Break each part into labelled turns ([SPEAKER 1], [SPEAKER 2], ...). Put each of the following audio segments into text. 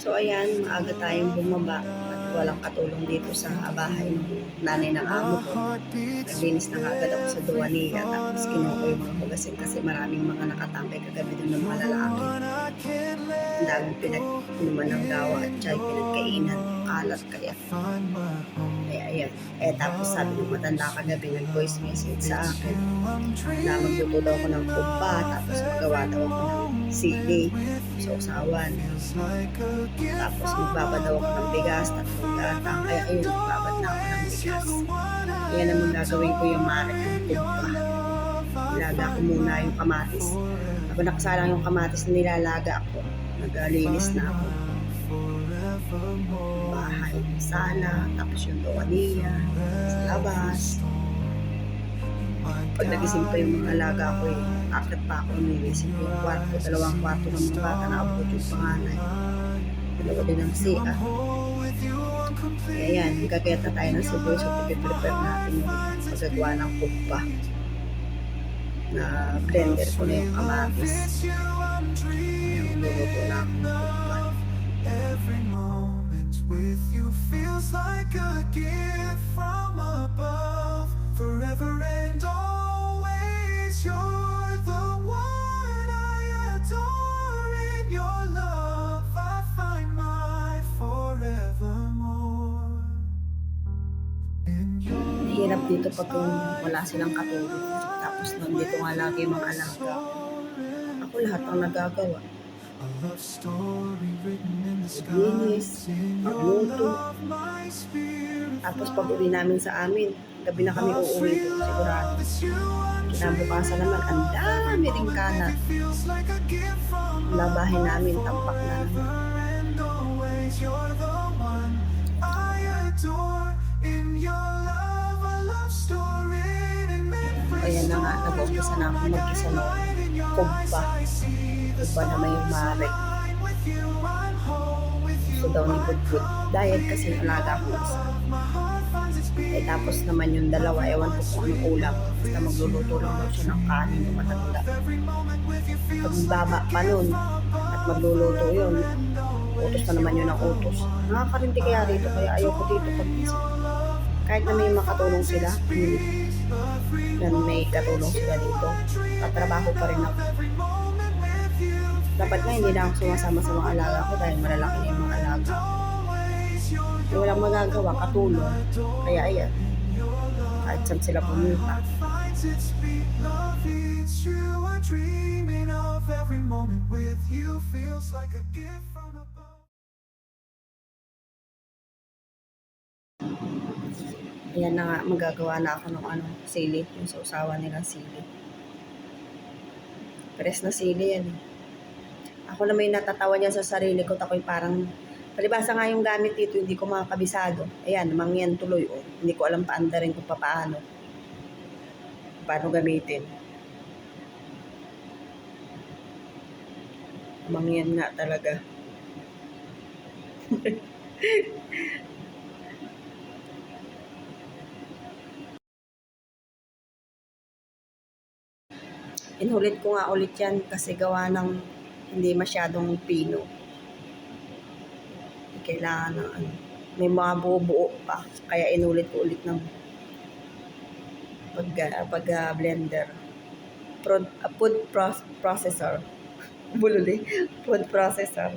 [SPEAKER 1] So ayan, maaga tayong bumaba at walang katulong dito sa bahay ng nanay ng amo ko. Naglinis na agad ako sa duwaniya tapos kinuha ko yung mga hugasin kasi maraming mga nakatambay kagabi dun ng mga lalaki. Ang daming pinag-inuman ng gawa at yung pinagkainan, kalat kaya. Kaya ayan. Eh tapos sabi ng matanda kagabi nag-voice message sa akin na magluto daw ako ng kumpa tapos magawa daw ako ng sili, sausawan. Tapos magbabad ako ng bigas, tatlong gata. Kaya ayun, magbabad na ako ng bigas. Kaya naman gagawin ko yung marik ng kumpa. Nilaga ko muna yung kamatis. Habang nakasalang yung kamatis na nilalaga ako, naglilinis na ako. Bahay, sala, tapos yung doaniya, sa labas. Pag nagising pa yung mga alaga ko eh, akit pa ako iniisip yung kwarto, dalawang kwarto ng mga bata na abot yung panganay. Dalawa din ang siya. Kaya yan, na tayo ng suboy so prepare natin yung magagawa ng kumpa na blender ko na yung kamatis. Yung luluto na akong kumpa.
[SPEAKER 2] With you feels like a gift from
[SPEAKER 1] Hirap dito pag wala silang katulong. Tapos nandito nga lagi mga alaga. Ako lahat ang nagagawa.
[SPEAKER 2] my spirit
[SPEAKER 1] Tapos pag uwi namin sa amin, gabi na kami uuwi doon sigurado. Kinabukasan naman, ang dami
[SPEAKER 2] gift from
[SPEAKER 1] Labahin namin, tampak na naman. Na nga, nag-umpisa na ako mag-isa ng kumpa. Kumpa na may
[SPEAKER 2] you,
[SPEAKER 1] So daw ni Budbud. Diet kasi alaga ko isa. Eh tapos naman yung dalawa, ewan ko kung anong ulam. Basta magluluto lang daw siya ng kanin yung matanda.
[SPEAKER 2] Feels
[SPEAKER 1] Pagbaba pa nun, at magluluto yun, utos na naman yun ng utos. Nakakarinti kaya dito, kaya ayoko dito pag kahit na may makatulong sila, hmm, na may katulong sila dito, tatrabaho pa rin ako. Dapat nga hindi na sumasama sa mga alaga ko dahil malalaki na yung mga alaga. Yung walang magagawa, katulong. Kaya ayan, kahit saan sila pumunta.
[SPEAKER 2] every moment with you. Feels like a gift
[SPEAKER 1] Ayan na nga, magagawa na ako ng ano, sili, yung sa usawa nilang sili. Pares na sili yan eh. Ako na may natatawa niya sa sarili ko, ako'y parang, palibasa nga yung gamit dito, hindi ko makakabisado. Ayan, mangyan tuloy, oh. Hindi ko alam paanda rin kung paano. Paano gamitin. Mangyan nga talaga. Inulit ko nga ulit yan kasi gawa ng hindi masyadong pino. Kailangan ng ano, may mga buo-buo pa. Kaya inulit ko ulit ng pag, pag ah, blender. Pro, ah, food pro- processor. Bululi. Food processor.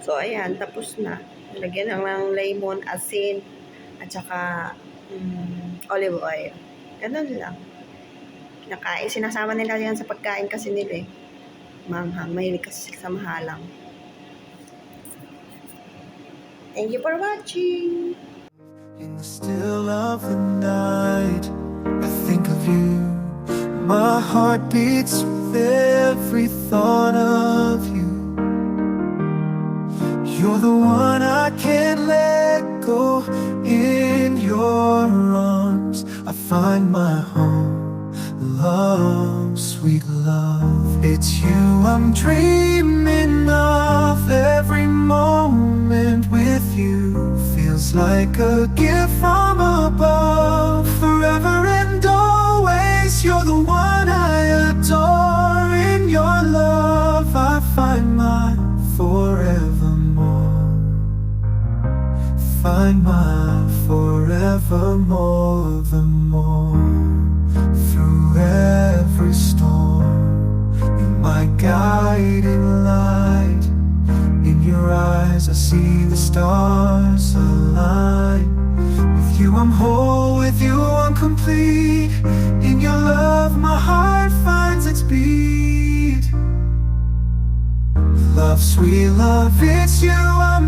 [SPEAKER 1] So, ayan, tapos na. Lagyan ng lemon, asin, at saka mm, olive oil. Ganun lang. Kinakain. Sinasama nila yan sa pagkain kasi nila eh. Manghang. Mahilig kasi sila sa mahalang. Thank you for watching!
[SPEAKER 2] In the still of the night, I think of you. My heart beats with every thought of you. You're the one I can't let go. In your arms, I find my home. Love, sweet love. It's you I'm dreaming of. Every moment with you feels like a gift My forevermore, the more through every storm. You're my guiding light. In your eyes, I see the stars align. With you, I'm whole. With you, I'm complete. In your love, my heart finds its beat. Love, sweet love, it's you I'm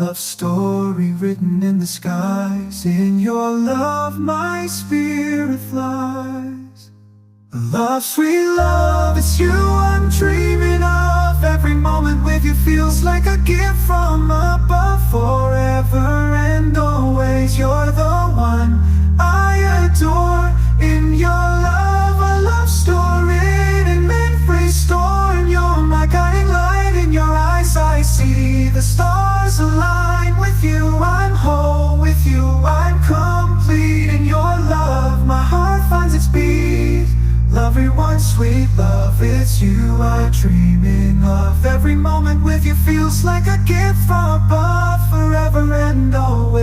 [SPEAKER 2] love story written in the skies. In your love, my spirit flies. Love, sweet love, it's you I'm dreaming of. Every moment with you feels like a gift from above. Sweet love, it's you I'm dreaming of. Every moment with you feels like a gift from above. Forever and always,